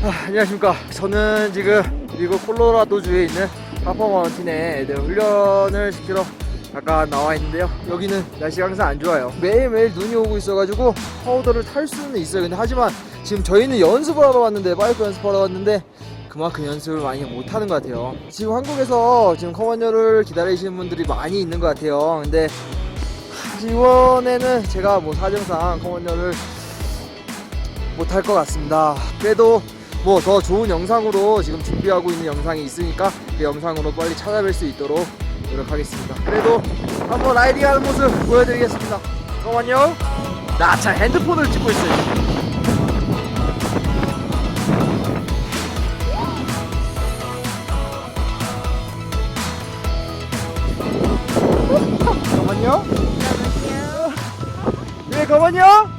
아, 안녕하십니까. 저는 지금 미국 콜로라도주에 있는 파퍼 마운틴에 네, 훈련을 시키러 잠깐 나와 있는데요. 여기는 날씨가 항상 안 좋아요. 매일매일 눈이 오고 있어가지고 파우더를 탈 수는 있어요. 근데 하지만 지금 저희는 연습을 하러 왔는데 바이크 연습하러 왔는데 그만큼 연습을 많이 못 하는 것 같아요. 지금 한국에서 지금 커먼여를 기다리시는 분들이 많이 있는 것 같아요. 근데 이번에는 제가 뭐 사정상 커먼여를 못할 것 같습니다. 그래도 뭐 더 좋은 영상으로 지금 준비하고 있는 영상이 있으니까 그 영상으로 빨리 찾아뵐 수 있도록 노력하겠습니다. 그래도 한번 라이딩하는 모습 보여드리겠습니다. 잠깐만요. 나참 핸드폰을 찍고 있어요. 잠깐만요. 네,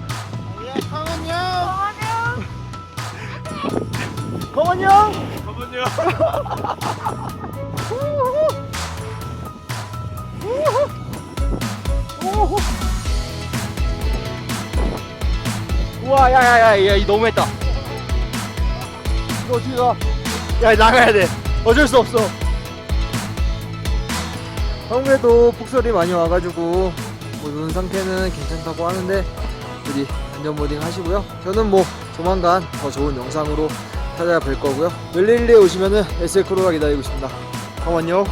잠깐만요. 잠깐만요. 우와 야 야 야 야, 이 너무했다. 이거 어떻게 가 야 나가야 돼. 어쩔 수 없어. 한국에도 폭설이 많이 와가지고 뭐 눈 상태는 괜찮다고 하는데 우리 안전모딩 하시고요. 저는 뭐 조만간 더 좋은 영상으로 찾아뵐 거고요. 멜릴리에 오시면은 SL 크루가 기다리고 있습니다. 잠깐만요